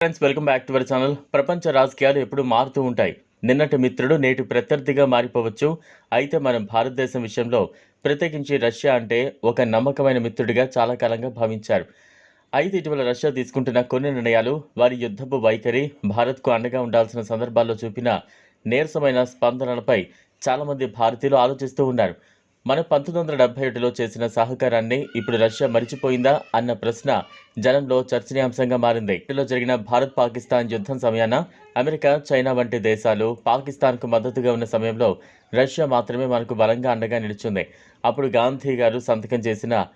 Friends welcome back to our channel ప్రపంచ రాజకీయాలు ఎప్పుడు మారుతూ ఉంటాయి. నిన్నటి మిత్రుడు నేటి ప్రత్యర్థిగా మారిపోవచ్చు. అయితే మనం భారతదేశం విషయంలో ప్రత్యేకించి రష్యా అంటే ఒక నమ్మకమైన మిత్రుడిగా చాలా కాలంగా భావించారు. అయితే ఇటీవల రష్యా తీసుకుంటున్న కొన్ని నిర్ణయాలు వారి యుద్ధపు వైఖరి భారత్కు అండగా ఉండాల్సిన సందర్భాల్లో చూపిన నీరసమైన స్పందనలపై చాలామంది భారతీయులు ఆలోచిస్తూ ఉన్నారు. మనం పంతొమ్మిది వందల డెబ్బై ఏడులో చేసిన సహకారాన్ని ఇప్పుడు రష్యా మరిచిపోయిందా అన్న ప్రశ్న జనంలో చర్చనీయాంశంగా మారింది. ఇందులో జరిగిన భారత్ పాకిస్తాన్ యుద్ధం సమయాన అమెరికా చైనా వంటి దేశాలు పాకిస్తాన్కు మద్దతుగా ఉన్న సమయంలో రష్యా మాత్రమే మనకు బలంగా అండగా నిలిచింది. అప్పుడు గాంధీ గారు సంతకం చేసిన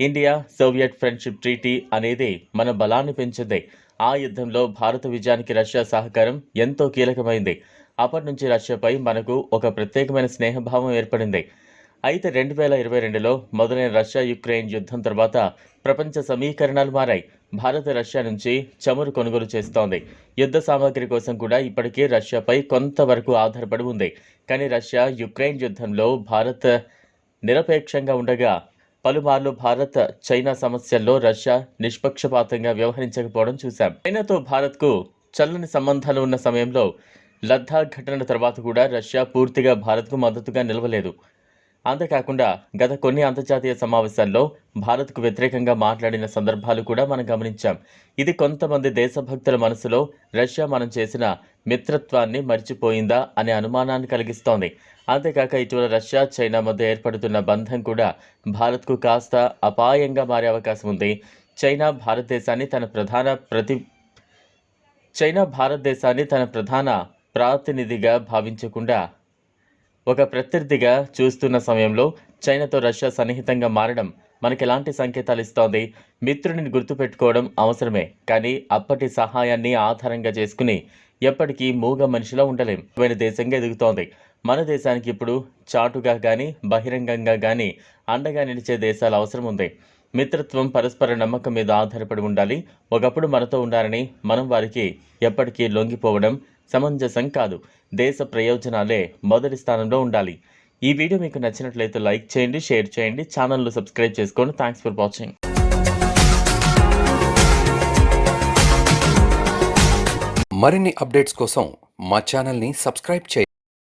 ఇండియా సోవియట్ ఫ్రెండ్షిప్ ట్రీటీ అనేది మన బలాన్ని పెంచింది. ఆ యుద్ధంలో భారత విజయానికి రష్యా సహకారం ఎంతో కీలకమైంది. అప్పటి నుంచి రష్యాపై మనకు ఒక ప్రత్యేకమైన స్నేహభావం ఏర్పడింది. అయితే రెండు వేల ఇరవై రెండులో మొదలైన రష్యా యుక్రెయిన్ యుద్ధం తర్వాత ప్రపంచ సమీకరణాలు మారాయి. భారత రష్యా నుంచి చమురు కొనుగోలు చేస్తోంది. యుద్ధ సామాగ్రి కోసం కూడా ఇప్పటికీ రష్యాపై కొంతవరకు ఆధారపడి ఉంది. కానీ రష్యా యుక్రెయిన్ యుద్ధంలో భారత్ నిరపేక్షంగా ఉండగా పలుమార్లు భారత్ చైనా సమస్యల్లో రష్యా నిష్పక్షపాతంగా వ్యవహరించకపోవడం చూశాం. చైనాతో భారత్కు చల్లని సంబంధాలు ఉన్న సమయంలో లద్దాఖ్ ఘటన తర్వాత కూడా రష్యా పూర్తిగా భారత్కు మద్దతుగా నిలవలేదు. అంతేకాకుండా గత కొన్ని అంతర్జాతీయ సమావేశాల్లో భారత్కు వ్యతిరేకంగా మాట్లాడిన సందర్భాలు కూడా మనం గమనించాం. ఇది కొంతమంది దేశభక్తుల మనసులో రష్యా మనం చేసిన మిత్రత్వాన్ని మర్చిపోయిందా అనే అనుమానాన్ని కలిగిస్తోంది. అంతేకాక ఇటీవల రష్యా చైనా మధ్య ఏర్పడుతున్న బంధం కూడా భారత్కు కాస్త అపాయంగా మారే అవకాశం ఉంది. చైనా భారతదేశాన్ని తన ప్రధాన ప్రతి చైనా భారతదేశాన్ని తన ప్రధాన ప్రాతినిధిగా భావించకుండా ఒక ప్రత్యర్థిగా చూస్తున్న సమయంలో చైనాతో రష్యా సన్నిహితంగా మారడం మనకి ఎలాంటి సంకేతాలు ఇస్తోంది? మిత్రుడిని గుర్తుపెట్టుకోవడం అవసరమే కానీ అప్పటి సహాయాన్ని ఆధారంగా చేసుకుని ఎప్పటికీ మూగ మనిషిలా వేరే దేశంగా ఎదుగుతోంది. మన దేశానికి ఇప్పుడు చాటుగా కానీ బహిరంగంగా కానీ అండగా నిలిచే దేశాల అవసరం ఉంది. మిత్రత్వం పరస్పర నమ్మకం మీద ఆధారపడి ఉండాలి. ఒకప్పుడు మనతో ఉండాలని మనం వారికి ఎప్పటికీ లొంగిపోవడం సమంజసం కాదు. దేశ ప్రయోజనాలే మొదటి స్థానంలో ఉండాలి. ఈ వీడియో మీకు నచ్చినట్లయితే లైక్ చేయండి షేర్ చేయండి ఛానల్ను సబ్స్క్రైబ్ చేసుకోండి. థ్యాంక్స్ ఫర్ వాచింగ్ మరిన్ని అప్డేట్స్ కోసం మా ఛానల్ని సబ్స్క్రైబ్ చేయండి.